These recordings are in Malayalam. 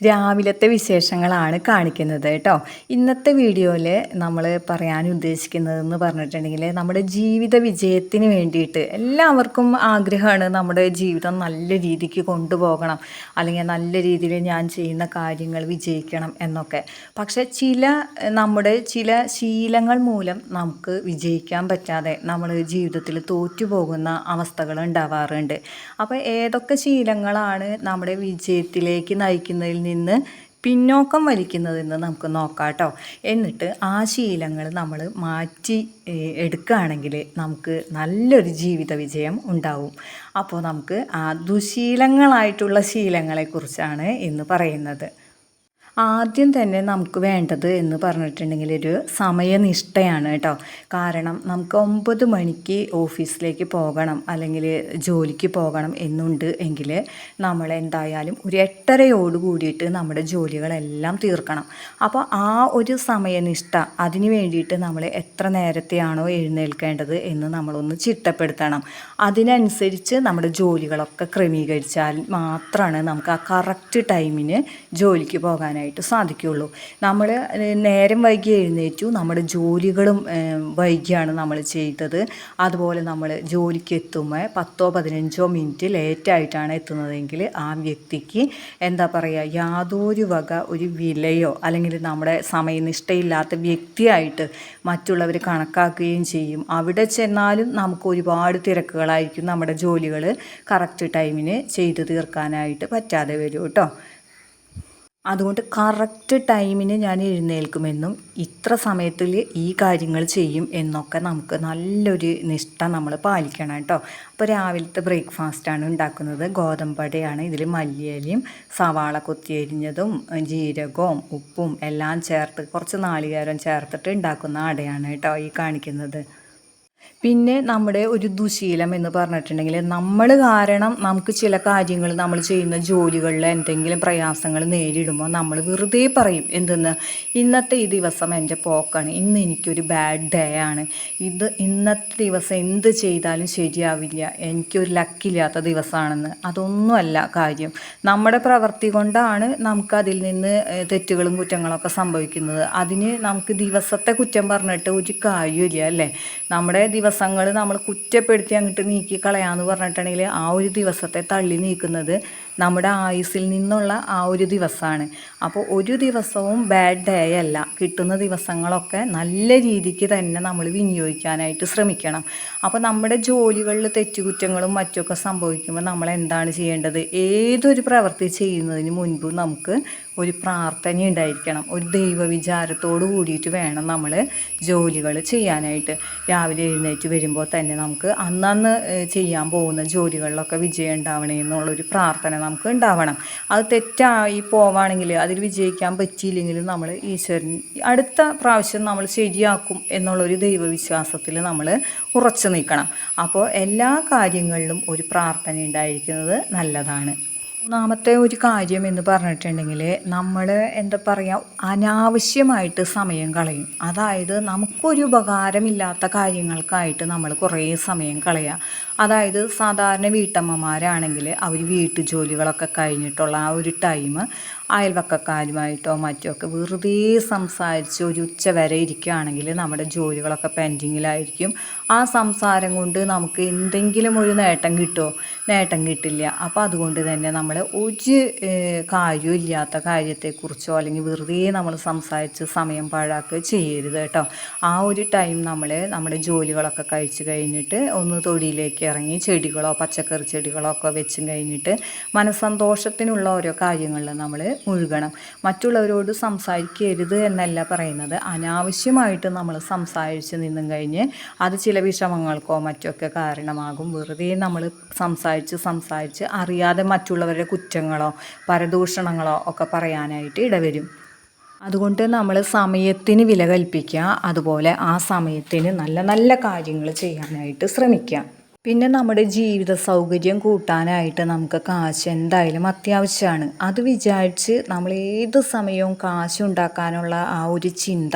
രാവിലത്തെ വിശേഷങ്ങളാണ് കാണിക്കുന്നത് കേട്ടോ. ഇന്നത്തെ വീഡിയോയിൽ നമ്മൾ പറയാൻ ഉദ്ദേശിക്കുന്നതെന്ന് പറഞ്ഞിട്ടുണ്ടെങ്കിൽ നമ്മുടെ ജീവിത വിജയത്തിന് വേണ്ടിയിട്ട് എല്ലാവർക്കും ആഗ്രഹമാണ് നമ്മുടെ ജീവിതം നല്ല രീതിക്ക് കൊണ്ടുപോകണം. അല്ലെങ്കിൽ നല്ല രീതിയിൽ ഞാൻ ചെയ്യുന്ന കാര്യങ്ങൾ വിജയിക്കണം എന്നൊക്കെ. പക്ഷെ ചില നമ്മുടെ ചില ശീലങ്ങൾ മൂലം നമുക്ക് വിജയിക്കാൻ പറ്റാതെ നമ്മൾ ജീവിതത്തിൽ തോറ്റുപോകുന്ന അവസ്ഥകൾ ഉണ്ടാവാറുണ്ട്. അപ്പോൾ ഏതൊക്കെ ശീലങ്ങളാണ് നമ്മുടെ വിജയത്തിലേക്ക് നയിക്കുന്നതിൽ നിന്ന് പിന്നോക്കം വലിക്കുന്നതെന്ന് നമുക്ക് നോക്കാം കേട്ടോ. എന്നിട്ട് ആ ശീലങ്ങൾ നമ്മൾ മാറ്റി എടുക്കുകയാണെങ്കിൽ നമുക്ക് നല്ലൊരു ജീവിത വിജയം ഉണ്ടാവും. അപ്പോൾ നമുക്ക് ആ ദുശീലങ്ങളായിട്ടുള്ള ശീലങ്ങളെക്കുറിച്ചാണ് ഇന്ന് പറയുന്നത്. ആദ്യം തന്നെ നമുക്ക് വേണ്ടത് എന്ന് പറഞ്ഞിട്ടുണ്ടെങ്കിൽ ഒരു സമയനിഷ്ഠയാണ് കേട്ടോ. കാരണം നമുക്ക് ഒമ്പത് മണിക്ക് ഓഫീസിലേക്ക് പോകണം അല്ലെങ്കിൽ ജോലിക്ക് പോകണം എന്നുണ്ട് എങ്കിൽ നമ്മൾ എന്തായാലും ഒരു എട്ടരയോട് കൂടിയിട്ട് നമ്മുടെ ജോലികളെല്ലാം തീർക്കണം. അപ്പോൾ ആ ഒരു സമയനിഷ്ഠ അതിന് വേണ്ടിയിട്ട് നമ്മൾ എത്ര നേരത്തെയാണോ എഴുന്നേൽക്കേണ്ടത് എന്ന് നമ്മളൊന്ന് ചിട്ടപ്പെടുത്തണം. അതിനനുസരിച്ച് നമ്മുടെ ജോലികളൊക്കെ ക്രമീകരിച്ചാൽ മാത്രമാണ് നമുക്ക് ആ കറക്റ്റ് ടൈമിന് ജോലിക്ക് പോകാനായിട്ട് ചെയ്യാനായിട്ട് സാധിക്കുകയുള്ളൂ. നമ്മൾ നേരം വൈകി എഴുന്നേറ്റു നമ്മുടെ ജോലികളും വൈകിയാണ് നമ്മൾ ചെയ്തത്. അതുപോലെ നമ്മൾ ജോലിക്ക് എത്തുമ്പോൾ പത്തോ പതിനഞ്ചോ മിനിറ്റ് ലേറ്റായിട്ടാണ് എത്തുന്നതെങ്കിൽ ആ വ്യക്തിക്ക് എന്താ പറയുക യാതൊരു വക ഒരു വിലയോ അല്ലെങ്കിൽ നമ്മുടെ സമയനിഷ്ഠയില്ലാത്ത വ്യക്തിയായിട്ട് മറ്റുള്ളവർ കണക്കാക്കുകയും ചെയ്യും. അവിടെ ചെന്നാലും നമുക്ക് ഒരുപാട് തിരക്കുകളായിരിക്കും നമ്മുടെ ജോലികൾ കറക്റ്റ് ടൈമിന് ചെയ്തു തീർക്കാനായിട്ട് പറ്റാതെ വരും കേട്ടോ. അതുകൊണ്ട് കറക്റ്റ് ടൈമിന് ഞാൻ എഴുന്നേൽക്കുമെന്നും ഇത്ര സമയത്തിൽ ഈ കാര്യങ്ങൾ ചെയ്യും എന്നൊക്കെ നമുക്ക് നല്ലൊരു നിഷ്ഠ നമ്മൾ പാലിക്കണം കേട്ടോ. അപ്പോൾ രാവിലത്തെ ബ്രേക്ക്ഫാസ്റ്റാണ് ഉണ്ടാക്കുന്നത്. ഗോതമ്പടയാണ് ഇതിൽ മല്ലിയലയും സവാള കൊത്തിയരിഞ്ഞതും ജീരകവും ഉപ്പും എല്ലാം ചേർത്ത് കുറച്ച് നാളികേരം ചേർത്തിട്ട് ഉണ്ടാക്കുന്ന അടയാണ് കേട്ടോ ഈ കാണിക്കുന്നത്. പിന്നെ നമ്മുടെ ഒരു ദുശീലം എന്ന് പറഞ്ഞിട്ടുണ്ടെങ്കിൽ നമ്മൾ കാരണം നമുക്ക് ചില കാര്യങ്ങൾ നമ്മൾ ചെയ്യുന്ന ജോലികളിൽ എന്തെങ്കിലും പ്രയാസങ്ങൾ നേരിടുമ്പോൾ നമ്മൾ വെറുതെ പറയും എന്തെന്ന്? ഇന്നത്തെ ഈ ദിവസം എന്റെ പോക്കാണ്. ഇന്ന് എനിക്കൊരു ബാഡ് ഡേ ആണ്. ഇത് ഇന്നത്തെ ദിവസം എന്ത് ചെയ്താലും ശരിയാവില്ല. എനിക്കൊരു ലക്കില്ലാത്ത ദിവസമാണെന്ന്. അതൊന്നുമല്ല കാര്യം. നമ്മുടെ പ്രവൃത്തി കൊണ്ടാണ് നമുക്ക് അതിൽ നിന്ന് തെറ്റുകളും കുറ്റങ്ങളൊക്കെ സംഭവിക്കുന്നത്. അതിന് നമുക്ക് ദിവസത്തെ കുറ്റം പറഞ്ഞിട്ട് ഒരു കാര്യമില്ല അല്ലേ? നമ്മുടെ ദിവസങ്ങൾ നമ്മൾ കുറ്റപ്പെടുത്തി അങ്ങോട്ട് നീക്കി കളയാന്ന് പറഞ്ഞിട്ടുണ്ടെങ്കിൽ ആ ഒരു ദിവസത്തെ തള്ളി നീക്കുന്നത് നമ്മുടെ ആയുസ്സിൽ നിന്നുള്ള ആ ഒരു ദിവസമാണ്. അപ്പോൾ ഒരു ദിവസവും ബാഡ് ഡേ അല്ല. കിട്ടുന്ന ദിവസങ്ങളൊക്കെ നല്ല രീതിക്ക് തന്നെ നമ്മൾ വിനിയോഗിക്കാനായിട്ട് ശ്രമിക്കണം. അപ്പോൾ നമ്മുടെ ജോലികളിൽ തെറ്റുകുറ്റങ്ങളും മറ്റുമൊക്കെ സംഭവിക്കുമ്പോൾ നമ്മൾ എന്താണ് ചെയ്യേണ്ടത്? ഏതൊരു പ്രവൃത്തി ചെയ്യുന്നതിന് മുൻപ് നമുക്ക് ഒരു പ്രാർത്ഥന ഉണ്ടായിരിക്കണം. ഒരു ദൈവവിചാരത്തോട് കൂടിയിട്ട് വേണം നമ്മൾ ജോലികൾ ചെയ്യാനായിട്ട്. രാവിലെ എഴുന്നേറ്റ് വരുമ്പോൾ തന്നെ നമുക്ക് അന്നന്ന് ചെയ്യാൻ പോകുന്ന ജോലികളിലൊക്കെ വിജയം ഉണ്ടാവണേ എന്നുള്ളൊരു പ്രാർത്ഥന നമുക്ക് ഉണ്ടാവണം അത് തെറ്റായി പോവാണെങ്കിൽ അതിൽ വിജയിക്കാൻ പറ്റിയില്ലെങ്കിൽ നമ്മൾ ഈശ്വരൻ അടുത്ത പ്രാവശ്യം നമ്മൾ ശരിയാക്കും എന്നുള്ളൊരു ദൈവവിശ്വാസത്തിൽ നമ്മൾ ഉറച്ചു നിൽക്കണം. അപ്പോൾ എല്ലാ കാര്യങ്ങളിലും ഒരു പ്രാർത്ഥന ഉണ്ടായിരിക്കുന്നത് നല്ലതാണ്. മൂന്നാമത്തെ ഒരു കാര്യം എന്ന് പറഞ്ഞിട്ടുണ്ടെങ്കിൽ നമ്മൾ എന്താ പറയുക അനാവശ്യമായിട്ട് സമയം കളയും. അതായത് നമുക്കൊരു ഉപകാരമില്ലാത്ത കാര്യങ്ങൾക്കായിട്ട് നമ്മൾ കുറേ സമയം കളയുക. അതായത് സാധാരണ വീട്ടമ്മമാരാണെങ്കിൽ അവർ വീട്ടു ജോലികളൊക്കെ കഴിഞ്ഞിട്ടുള്ള ആ ഒരു ടൈം അയൽവക്കക്കാരുമായിട്ടോ മറ്റോ ഒക്കെ വെറുതെ സംസാരിച്ച് ഒരു ഉച്ച വരെ ഇരിക്കുകയാണെങ്കിൽ നമ്മുടെ ജോലികളൊക്കെ പെൻഡിങ്ങിലായിരിക്കും. ആ സംസാരം കൊണ്ട് നമുക്ക് എന്തെങ്കിലും ഒരു നേട്ടം കിട്ടുമോ നേട്ടം കിട്ടില്ല. അപ്പോൾ അതുകൊണ്ട് തന്നെ നമ്മൾ ഒരു കാര്യവും ഇല്ലാത്ത കാര്യത്തെക്കുറിച്ചോ അല്ലെങ്കിൽ വെറുതെ നമ്മൾ സംസാരിച്ച് സമയം പാഴാക്കുക ചെയ്യരുത് കേട്ടോ. ആ ഒരു ടൈം നമ്മൾ നമ്മുടെ ജോലികളൊക്കെ കഴിച്ച് കഴിഞ്ഞിട്ട് ഒന്ന് തൊടിയിലേക്ക് ഇറങ്ങി ചെടികളോ പച്ചക്കറി ചെടികളോ ഒക്കെ വെച്ചും കഴിഞ്ഞിട്ട് മനസ്സന്തോഷത്തിനുള്ള ഓരോ കാര്യങ്ങളിൽ നമ്മൾ മുഴുകണം. മറ്റുള്ളവരോട് സംസാരിക്കരുത് എന്നല്ല പറയുന്നത്. അനാവശ്യമായിട്ട് നമ്മൾ സംസാരിച്ച് നിന്നും കഴിഞ്ഞ് അത് ചില വിഷമങ്ങൾക്കോ മറ്റൊക്കെ കാരണമാകും. വെറുതെ നമ്മൾ സംസാരിച്ച് സംസാരിച്ച് അറിയാതെ മറ്റുള്ളവരുടെ കുറ്റങ്ങളോ പരദൂഷണങ്ങളോ ഒക്കെ പറയാനായിട്ട് ഇടവരും. അതുകൊണ്ട് നമ്മൾ സമയത്തിന് വില കൽപ്പിക്കുക. അതുപോലെ ആ സമയത്തിന് നല്ല നല്ല കാര്യങ്ങൾ ചെയ്യാനായിട്ട് ശ്രമിക്കുക. പിന്നെ നമ്മുടെ ജീവിത സൗകര്യം കൂട്ടാനായിട്ട് നമുക്ക് കാശ് എന്തായാലും അത്യാവശ്യമാണ്. അത് വിചാരിച്ച് നമ്മൾ ഏത് സമയവും കാശ് ഉണ്ടാക്കാനുള്ള ആ ഒരു ചിന്ത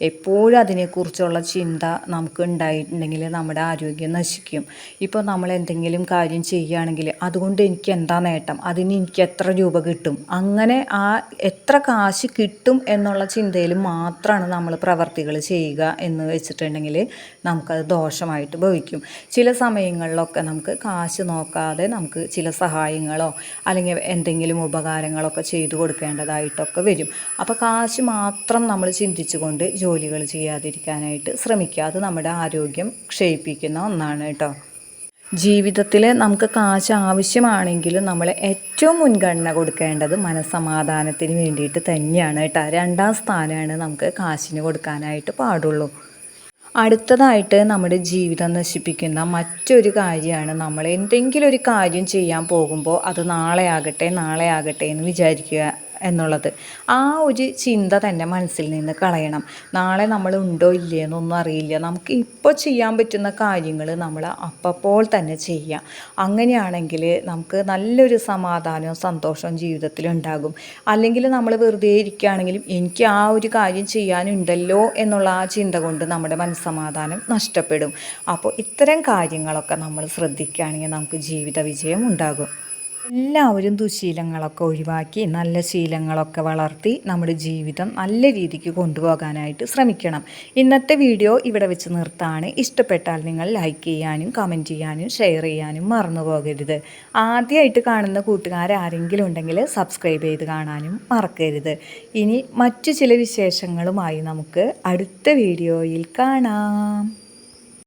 എപ്പോഴും അതിനെക്കുറിച്ചുള്ള ചിന്ത നമുക്ക് ഉണ്ടായിട്ടുണ്ടെങ്കിൽ നമ്മുടെ ആരോഗ്യം നശിക്കും. ഇപ്പോൾ നമ്മൾ എന്തെങ്കിലും കാര്യം ചെയ്യുകയാണെങ്കിൽ അതുകൊണ്ട് എനിക്ക് എന്താ നേട്ടം? അതിന് എനിക്ക് എത്ര രൂപ കിട്ടും? അങ്ങനെ ആ എത്ര കാശ് കിട്ടും എന്നുള്ള ചിന്തയിൽ മാത്രമാണ് നമ്മൾ പ്രവർത്തികൾ ചെയ്യുക എന്ന് വെച്ചിട്ടുണ്ടെങ്കിൽ നമുക്കത് ദോഷമായിട്ട് ഭവിക്കും. ചില സമയങ്ങളിലൊക്കെ നമുക്ക് കാശ് നോക്കാതെ നമുക്ക് ചില സഹായങ്ങളോ അല്ലെങ്കിൽ എന്തെങ്കിലും ഉപകാരങ്ങളൊക്കെ ചെയ്തു കൊടുക്കേണ്ടതായിട്ടൊക്കെ വരും. അപ്പോൾ കാശ് മാത്രം നമ്മൾ ചിന്തിച്ചുകൊണ്ട് ജോലികൾ ചെയ്യാതിരിക്കാനായിട്ട് ശ്രമിക്കുക. അത് നമ്മുടെ ആരോഗ്യം ക്ഷയിപ്പിക്കുന്ന ഒന്നാണ് കേട്ടോ. ജീവിതത്തിൽ നമുക്ക് കാശ് ആവശ്യമാണെങ്കിലും നമ്മൾ ഏറ്റവും മുൻഗണന കൊടുക്കേണ്ടത് മനസ്സമാധാനത്തിന് വേണ്ടിയിട്ട് തന്നെയാണ് കേട്ടോ. രണ്ടാം സ്ഥാനമാണ് നമുക്ക് കാശിന് കൊടുക്കാനായിട്ട് പാടുള്ളൂ. അടുത്തതായിട്ട് നമ്മുടെ ജീവിതം നശിപ്പിക്കുന്ന മറ്റൊരു കാര്യമാണ് നമ്മൾ എന്തെങ്കിലും ഒരു കാര്യം ചെയ്യാൻ പോകുമ്പോൾ അത് നാളെ ആകട്ടെ നാളെ ആകട്ടെ എന്ന് വിചാരിക്കുക. എന്നുള്ളത്. ആ ഒരു ചിന്ത തന്നെ മനസ്സിൽ നിന്ന് കളയണം. നാളെ നമ്മൾ ഉണ്ടോ ഇല്ലേ എന്നൊന്നും അറിയില്ല. നമുക്ക് ഇപ്പോൾ ചെയ്യാൻ പറ്റുന്ന കാര്യങ്ങൾ നമ്മൾ അപ്പോൾ തന്നെ ചെയ്യാം. അങ്ങനെയാണെങ്കിൽ നമുക്ക് നല്ലൊരു സമാധാനവും സന്തോഷവും ജീവിതത്തിൽ ഉണ്ടാകും. അല്ലെങ്കിൽ നമ്മൾ വെറുതെ ഇരിക്കുകയാണെങ്കിലും എനിക്ക് ആ ഒരു കാര്യം ചെയ്യാനുണ്ടല്ലോ എന്നുള്ള ആ ചിന്ത കൊണ്ട് നമ്മുടെ മനസ്സമാധാനം നഷ്ടപ്പെടും. അപ്പോൾ ഇത്തരം കാര്യങ്ങളൊക്കെ നമ്മൾ ശ്രദ്ധിക്കുകയാണെങ്കിൽ നമുക്ക് ജീവിത വിജയം ഉണ്ടാകും. എല്ലാവരും ദുശീലങ്ങളൊക്കെ ഒഴിവാക്കി നല്ല ശീലങ്ങളൊക്കെ വളർത്തി നമ്മുടെ ജീവിതം നല്ല രീതിക്ക് കൊണ്ടുപോകാനായിട്ട് ശ്രമിക്കണം. ഇന്നത്തെ വീഡിയോ ഇവിടെ വെച്ച് നിർത്താണ്. ഇഷ്ടപ്പെട്ടാൽ നിങ്ങൾ ലൈക്ക് ചെയ്യാനും കമന്റ് ചെയ്യാനും ഷെയർ ചെയ്യാനും മറന്നു പോകരുത്. ആദ്യമായിട്ട് കാണുന്ന കൂട്ടുകാർ ആരെങ്കിലും ഉണ്ടെങ്കിൽ സബ്സ്ക്രൈബ് ചെയ്ത് കാണാനും മറക്കരുത്. ഇനി മറ്റു ചില വിശേഷങ്ങളുമായി നമുക്ക് അടുത്ത വീഡിയോയിൽ കാണാം.